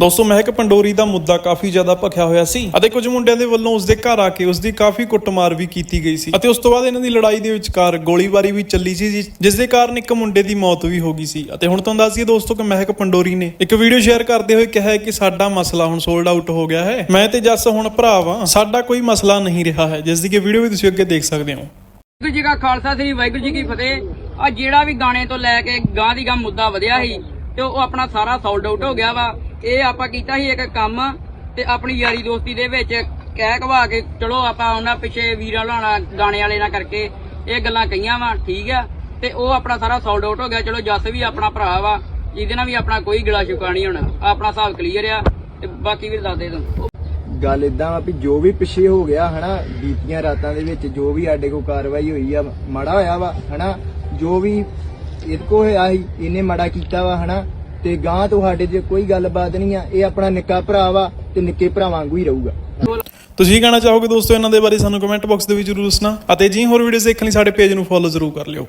ਦੋਸਤੋ ਮਹਿਕ ਪੰਡੋਰੀ ਦਾ ਮੁੱਦਾ ਕਾਫੀ ਜ਼ਿਆਦਾ ਭਖਿਆ ਹੋਇਆ ਸੀ ਅਤੇ ਕੁਝ ਮੁੰਡਿਆਂ ਦੇ ਵੱਲੋਂ ਉਸਦੇ ਘਰ ਆ ਕੇ ਉਸਦੀ ਕਾਫੀ ਕੁੱਟਮਾਰ ਵੀ ਕੀਤੀ ਗਈ ਸੀ। ਅਤੇ ਉਸ ਤੋਂ ਬਾਅਦ ਇਹਨਾਂ ਦੀ ਲੜਾਈ ਦੇ ਵਿਚਕਾਰ ਗੋਲੀਬਾਰੀ ਵੀ ਚੱਲੀ ਸੀ, ਜਿਸ- ਦੇ ਕਾਰਨ ਇੱਕ ਮੁੰਡੇ ਦੀ ਮੌਤ ਵੀ ਹੋ ਗਈ ਸੀ। ਅਤੇ ਹੁਣ ਤੁਹਾਨੂੰ ਦੱਸ ਦਈਏ ਦੋਸਤੋ ਕਿ ਮਹਿਕ ਪੰਡੋਰੀ ਨੇ ਇੱਕ ਵੀਡੀਓ ਸ਼ੇਅਰ ਕਰਦੇ ਹੋਏ ਕਿਹਾ ਹੈ ਕਿ ਸਾਡਾ ਮਸਲਾ ਹੁਣ ਸੋਲਡ ਆਊਟ ਹੋ ਗਿਆ ਹੈ। ਮੈਂ ਤੇ ਜੱਸ ਹੁਣ ਭਰਾ ਵਾਂ। ਸਾਡਾ ਕੋਈ ਮਸਲਾ ਨਹੀਂ ਰਿਹਾ ਹੈ, ਜਿਸ ਦੀ ਕਿ ਵੀਡੀਓ ਵੀ ਤੁਸੀਂ ਅੱਗੇ ਦੇਖ ਸਕਦੇ ਹੋ। ਵਾਹਿਗੁਰੂ ਜੀ ਕਾ ਖਾਲਸਾ, ਸ੍ਰੀ ਵਾਹਿਗੁਰੂ ਜੀ ਕੀ ਫਤਿਹ। ਆ ਜਿਹੜਾ ਵੀ ਗਾਣੇ ਤੋਂ ਲੈ ਕੇ ਗਾਂ ਦੀ ਗਾਂ ਮੁੱਦਾ ਵਧਿਆ ਸੀ ਤੇ ਉਹ ਆਪਣਾ ਸਾਰਾ ਸੋਲਡ ਆਊਟ ਹੋ ਗਿਆ ਵਾ। ਇਹ ਆਪਾਂ ਕੀਤਾ ਸੀ ਇੱਕ ਕੰਮ ਤੇ ਆਪਣੀ ਯਾਰੀ ਦੋਸਤੀ ਦੇ ਵਿੱਚ ਕਹਿ ਕਵਾ ਕੇ ਚਲੋ ਆਪਾਂ ਉਹਨਾਂ ਪਿੱਛੇ ਵੀਰਾਂ ਲਾਣਾ ਗਾਣੇ ਵਾਲੇ ਨਾਲ ਕਰਕੇ ਇਹ ਗੱਲਾਂ ਕਹੀਆਂ ਵਾ, ਠੀਕ ਆ। ਤੇ ਉਹ ਆਪਣਾ ਸਾਰਾ ਸੋਲਡ ਆਊਟ ਹੋ ਗਿਆ। ਚਲੋ ਜੱਸ ਵੀ ਆਪਣਾ ਭਰਾ ਵਾ, ਇਹਦੇ ਨਾਲ ਵੀ ਆਪਣਾ ਕੋਈ ਗਿਲਾ ਸ਼ੁਕਾ ਨਹੀਂ ਹੋਣਾ। ਆਪਣਾ ਹਿਸਾਬ ਕਲੀਅਰ ਆ ਤੇ ਬਾਕੀ ਵੀ ਦੱਸ ਦੇ ਤੂੰ। ਗੱਲ ਇਦਾਂ ਵਾ ਵੀ ਜੋ ਵੀ ਪਿੱਛੇ ਹੋ ਗਿਆ ਹਨਾ, ਬੀਤੀਆਂ ਰਾਤਾਂ ਦੇ ਵਿੱਚ ਜੋ ਵੀ ਸਾਡੇ ਕੋਲ ਕਾਰਵਾਈ ਹੋਈ ਆ, ਮਾੜਾ ਹੋਇਆ ਵਾ, ਹਨਾ। ਜੋ ਵੀ ਇਹਦੇ ਕੋ ਹੋਇਆ ਸੀ, ਇਹਨੇ ਮਾੜਾ ਕੀਤਾ ਵਾ, ਹਨਾ। ਤੇ ਗਾਂ ਤੁਹਾਡੇ ਜੇ ਕੋਈ ਗੱਲਬਾਤ ਨਹੀਂ ਆ, ਇਹ ਆਪਣਾ ਨਿੱਕਾ ਭਰਾ ਵਾ ਤੇ ਨਿੱਕੇ ਭਰਾ ਵਾਂਗੂ ਹੀ ਰਹੂਗਾ। ਤੁਸੀਂ ਕਹਿਣਾ ਚਾਹੋਗੇ ਦੋਸਤੋ ਇਹਨਾਂ ਦੇ ਬਾਰੇ ਸਾਨੂੰ ਕਮੈਂਟ ਬਾਕਸ ਦੇ ਵਿੱਚ ਜ਼ਰੂਰ ਦੱਸਣਾ ਅਤੇ ਜੀ ਹੋਰ ਵੀਡੀਓਜ਼ ਦੇਖਣ ਲਈ ਸਾਡੇ ਪੇਜ ਨੂੰ ਫੋਲੋ ਜ਼ਰੂਰ ਕਰ ਲਿਓ।